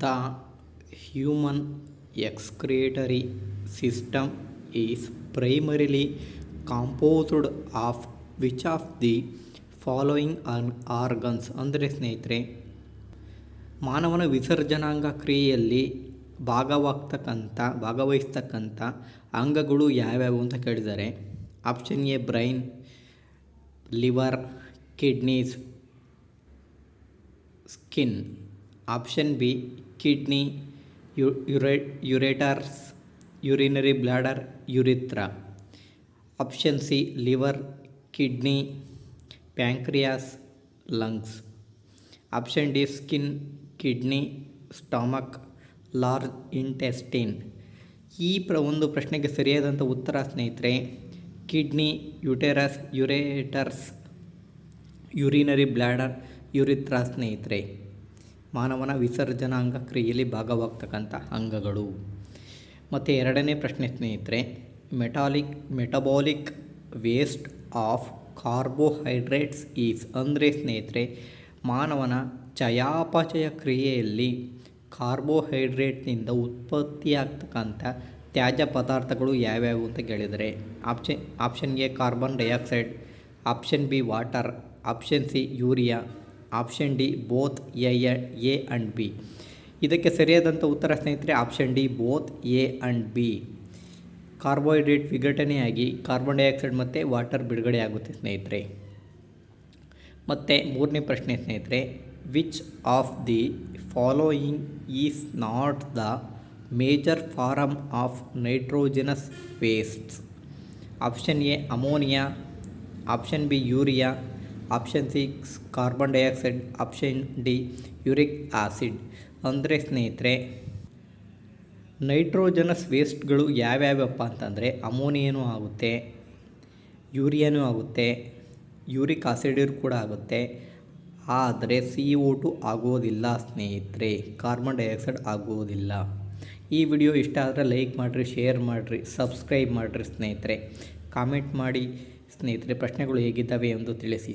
The excretory system is primarily composed of which of the following following organs. ಅಂದರೆ ಸ್ನೇಹಿತರೆ, ಮಾನವನ ವಿಸರ್ಜನಾಂಗ ಕ್ರಿಯೆಯಲ್ಲಿ ಭಾಗವಾಗ್ತಕ್ಕಂಥ ಭಾಗವಹಿಸ್ತಕ್ಕಂಥ ಅಂಗಗಳು ಯಾವ್ಯಾವು ಅಂತ ಕೇಳಿದ್ದಾರೆ option A brain, liver, kidneys, skin. Option B, kidney Urey, ureters, urinary bladder, urethra. Option C, liver, kidney, pancreas, lungs. Option D, skin, kidney, stomach, large intestine. ಈ ಪ್ರ, ಒಂದು ಪ್ರಶ್ನೆಗೆ ಸರಿಯಾದಂಥ ಉತ್ತರ, ಸ್ನೇಹಿತರೆ, kidney, uterus, ureters, urinary bladder urethra, ಸ್ನೇಹಿತರೆ. ಮಾನವನ ವಿಸರ್ಜನಾಂಗ ಕ್ರಿಯೆಯಲ್ಲಿ ಭಾಗವಾಗ್ತಕ್ಕಂಥ ಅಂಗಗಳು. ಮತ್ತು ಎರಡನೇ ಪ್ರಶ್ನೆ ಸ್ನೇಹಿತರೆ metallic metabolic waste of carbohydrates is ಅಂದರೆ ಸ್ನೇಹಿತರೆ, ಮಾನವನ ಚಯಾಪಚಯ ಕ್ರಿಯೆಯಲ್ಲಿ ಕಾರ್ಬೋಹೈಡ್ರೇಟ್ನಿಂದ ಉತ್ಪತ್ತಿಯಾಗ್ತಕ್ಕಂಥ ತ್ಯಾಜ್ಯ ಪದಾರ್ಥಗಳು ಯಾವ್ಯಾವು ಅಂತ ಕೇಳಿದರೆ option option A carbon dioxide option B water option C urea option D both A A and B. ಇದಕ್ಕೆ ಸರಿಯಾದಂಥ ಉತ್ತರ ಸ್ನೇಹಿತರೆ option D both A and B. Carbohydrate ವಿಘಟನೆಯಾಗಿ carbon dioxide ಮತ್ತು ವಾಟರ್ ಬಿಡುಗಡೆ ಆಗುತ್ತೆ ಸ್ನೇಹಿತರೆ. ಮತ್ತು ಮೂರನೇ ಪ್ರಶ್ನೆ ಸ್ನೇಹಿತರೆ which of the following is not the major form of nitrogenous wastes option A ammonia option B urea option C, carbon dioxide, option D, uric acid. ಅಂದರೆ ಸ್ನೇಹಿತರೆ, ನೈಟ್ರೋಜನಸ್ ವೇಸ್ಟ್ಗಳು ಯಾವ್ಯಾವಪ್ಪ ಅಂತಂದರೆ ಅಮೋನಿಯನೂ ಆಗುತ್ತೆ, ಯೂರಿಯಾನೂ ಆಗುತ್ತೆ, ಯೂರಿಕ್ ಆಸಿಡ್ ಕೂಡ ಆಗುತ್ತೆ. ಆದರೆ ಸಿ ಒ ಟು ಆಗೋದಿಲ್ಲ ಸ್ನೇಹಿತರೆ, ಕಾರ್ಬನ್ ಡೈಆಕ್ಸೈಡ್ ಆಗೋದಿಲ್ಲ. ಈ ವಿಡಿಯೋ ಇಷ್ಟ ಆದರೆ ಲೈಕ್ ಮಾಡಿರಿ, ಶೇರ್ ಮಾಡಿರಿ, ಸಬ್ಸ್ಕ್ರೈಬ್ ಮಾಡಿರಿ ಸ್ನೇಹಿತರೆ. ಕಾಮೆಂಟ್ ಮಾಡಿ ಸ್ನೇಹಿತರೆ, ಪ್ರಶ್ನೆಗಳು ಹೇಗಿದ್ದಾವೆ ಎಂದು ತಿಳಿಸಿ.